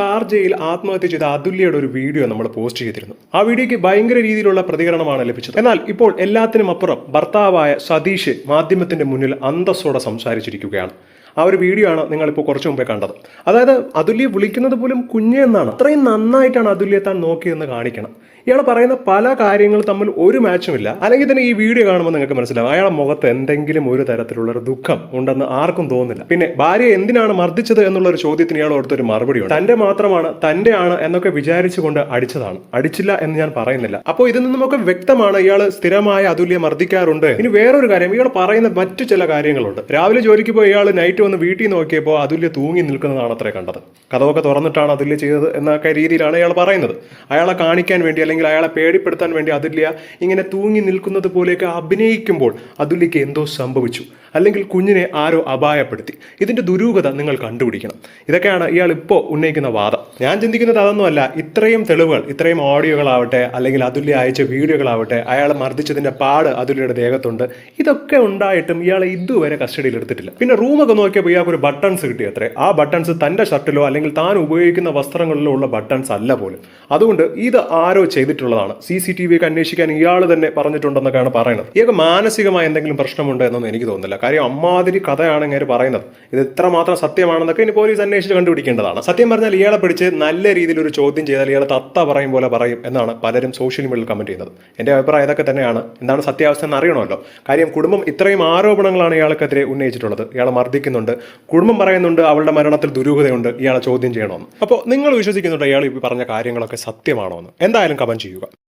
ഷാർജയിൽ ആത്മഹത്യ ചെയ്ത അതുല്യയുടെ ഒരു വീഡിയോ നമ്മൾ പോസ്റ്റ് ചെയ്തിരുന്നു. ആ വീഡിയോയ്ക്ക് ഭയങ്കര രീതിയിലുള്ള പ്രതികരണമാണ് ലഭിച്ചത്. എന്നാൽ ഇപ്പോൾ എല്ലാത്തിനും അപ്പുറം ഭർത്താവായ സതീഷ് മാധ്യമത്തിന്റെ മുന്നിൽ അന്തസ്സോടെ സംസാരിച്ചിരിക്കുകയാണ്. ആ ഒരു വീഡിയോ ആണ് നിങ്ങളിപ്പോൾ കുറച്ച് മുമ്പേ കണ്ടത്. അതായത് അതുല്യെ വിളിക്കുന്നത് പോലും കുഞ്ഞ് എന്നാണ്. അത്രയും നന്നായിട്ടാണ് അതുല്യെ താൻ നോക്കിയെന്ന് കാണിക്കണം. ഇയാൾ പറയുന്ന പല കാര്യങ്ങൾ തമ്മിൽ ഒരു മാച്ചും ഇല്ല. അല്ലെങ്കിൽ തന്നെ ഈ വീഡിയോ കാണുമ്പോൾ നിങ്ങൾക്ക് മനസ്സിലാവും അയാളുടെ മുഖത്ത് എന്തെങ്കിലും ഒരു തരത്തിലുള്ള ഒരു ദുഃഖം ഉണ്ടെന്ന് ആർക്കും തോന്നുന്നില്ല. പിന്നെ ഭാര്യ എന്തിനാണ് മർദ്ദിച്ചത് എന്നുള്ള ഒരു ചോദ്യത്തിന് ഇയാൾ ഓർത്തൊരു മറുപടിയുണ്ട്. തന്റെ മാത്രമാണ് തന്റെ ആണ് എന്നൊക്കെ വിചാരിച്ചുകൊണ്ട് അടിച്ചതാണ്. അടിച്ചില്ല എന്ന് ഞാൻ പറയുന്നില്ല. അപ്പോൾ ഇതിൽ നിന്നുമൊക്കെ വ്യക്തമാണ് ഇയാൾ സ്ഥിരമായ അതുല്യെ മർദ്ദിക്കാറുണ്ട്. ഇനി വേറൊരു കാര്യം ഇയാൾ പറയുന്ന മറ്റു ചില കാര്യങ്ങളുണ്ട്. രാവിലെ ജോലിക്ക് പോയി ഇയാൾ നൈറ്റ് വന്ന് വീട്ടിൽ നോക്കിയപ്പോൾ അതുല്യ തൂങ്ങി നിൽക്കുന്നതാണ് അത്രേ കണ്ടത്. കഥവൊക്കെ തുറന്നിട്ടാണ് അതുല്യ ചെയ്തത് എന്നൊക്കെ രീതിയിലാണ് അയാൾ പറയുന്നത്. അയാളെ കാണിക്കാൻ വേണ്ടി അല്ലെങ്കിൽ അയാളെ പേടിപ്പെടുത്താൻ വേണ്ടി അതുല്യ ഇങ്ങനെ തൂങ്ങി നിൽക്കുന്നത് പോലെയൊക്കെ അഭിനയിക്കുമ്പോൾ അതുല്യക്ക് എന്തോ സംഭവിച്ചു. അല്ലെങ്കിൽ കുഞ്ഞിനെ ആരോ അപായപ്പെടുത്തി. ഇതിന്റെ ദുരൂഹത നിങ്ങൾ കണ്ടുപിടിക്കണം. ഇതൊക്കെയാണ് ഇയാൾ ഇപ്പോൾ ഉന്നയിക്കുന്ന വാദം. ഞാൻ ചിന്തിക്കുന്നത് അതൊന്നുമല്ല ഇത്രയും തെളിവുകൾ ഇത്രയും ഓഡിയോകളാവട്ടെ അല്ലെങ്കിൽ അതുല്യ അയച്ച വീഡിയോകളാവട്ടെ അയാൾ മർദ്ദിച്ചതിന്റെ പാട് അതുല്യയുടെ ദേഹത്തുണ്ട്. ഇതൊക്കെ ഉണ്ടായിട്ടും ഇയാളെ ഇതുവരെ കസ്റ്റഡിയിൽ എടുത്തിട്ടില്ല. പിന്നെ റൂമൊക്കെ നോക്കിയപ്പോൾ ഇയാൾക്ക് ഒരു ബട്ടൺസ് കിട്ടി അത്രേ. ആ ബട്ടൺസ് തന്റെ ഷർട്ടിലോ അല്ലെങ്കിൽ താൻ ഉപയോഗിക്കുന്ന വസ്ത്രങ്ങളിലോ ഉള്ള ബട്ടൺസ് അല്ല പോലും. അതുകൊണ്ട് ഇത് ആരോ ചെയ്തിട്ടുള്ളതാണ്. സി സി ടി വി ഒക്കെ അന്വേഷിക്കാൻ ഇയാൾ തന്നെ പറഞ്ഞിട്ടുണ്ടെന്നൊക്കെയാണ് പറയുന്നത്. ഇയാൾക്ക് മാനസികമായ എന്തെങ്കിലും പ്രശ്നമുണ്ട് എന്നൊന്നും എനിക്ക് തോന്നുന്നില്ല. കാര്യം അമ്മാതിരി കഥയാണ് ഇങ്ങനെ പറയുന്നത്. ഇത് എത്രമാത്രം സത്യമാണെന്നൊക്കെ ഇനി പോലീസ് അന്വേഷിച്ച് കണ്ടുപിടിക്കേണ്ടതാണ്. സത്യം പറഞ്ഞാൽ ഇയാളെ പിടിച്ച് നല്ല രീതിയിൽ ഒരു ചോദ്യം ചെയ്താൽ ഇയാളെ തത്ത പറയും പോലെ പറയും എന്നാണ് പലരും സോഷ്യൽ മീഡിയയിൽ കമന്റ് ചെയ്യുന്നത്. എന്റെ അഭിപ്രായം ഇതൊക്കെ തന്നെയാണ്. എന്താണ് സത്യാവസ്ഥ എന്ന് അറിയണമല്ലോ കാര്യം കുടുംബം ഇത്രയും ആരോപണങ്ങളാണ് ഇയാൾക്കെതിരെ ഉന്നയിച്ചിട്ടുള്ളത്. ഇയാളെ മർദ്ദിക്കുന്നുണ്ട്. കുടുംബം പറയുന്നുണ്ട് അവളുടെ മരണത്തിൽ ദുരൂഹതയുണ്ട്. ഇയാളെ ചോദ്യം ചെയ്യണമെന്ന് അപ്പോൾ നിങ്ങൾ വിശ്വസിക്കുന്നുണ്ട് ഇയാൾ ഈ പറഞ്ഞ കാര്യങ്ങളൊക്കെ സത്യമാണോ എന്ന് എന്തായാലും കമന്റ് ചെയ്യുക.